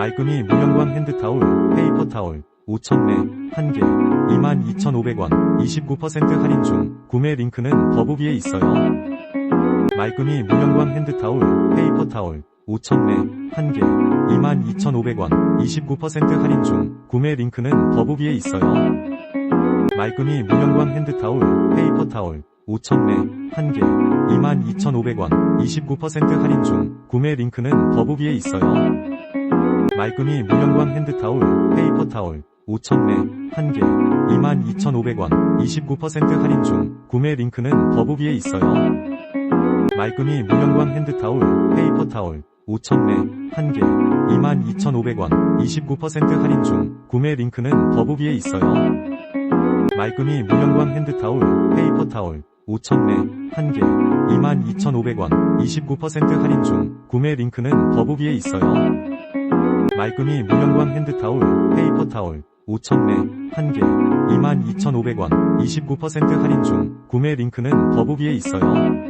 말끔히 무형광 핸드타올, 페이퍼 타올, 5,000매, 1개, 22,500원, 29% 할인 중, 구매 링크는 더보기에 있어요. 말끔히 무형광 핸드타올, 페이퍼 타올, 5,000매, 1개, 22,500원, 29% 할인 중, 구매 링크는 더보기에 있어요. 말끔히 무형광 핸드타올, 페이퍼 타올, 5,000매, 1개, 22,500원, 29% 할인 중, 구매 링크는 더보기에 있어요. 말끔히 무형광 핸드타올, 페이퍼 타올, 5,000매, 1개, 22,500원, 29% 할인 중, 구매 링크는 더보기에 있어요. 말끔히 무형광 핸드타올, 페이퍼 타올, 5,000매, 1개, 22,500원, 29% 할인 중, 구매 링크는 더보기에 있어요. 말끔히 무형광 핸드타올, 페이퍼 타올, 5,000매, 1개, 22,500원, 29% 할인 중, 구매 링크는 더보기에 있어요. 말끔히 무형광 핸드타올, 페이퍼 타올, 5,000매, 1개, 22,500원, 29% 할인 중, 구매 링크는 더보기에 있어요.